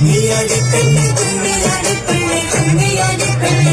கும்மியாடி பெண்ணே கும்மியாடி பெண்ணே கும்மியாடி பெண்ணே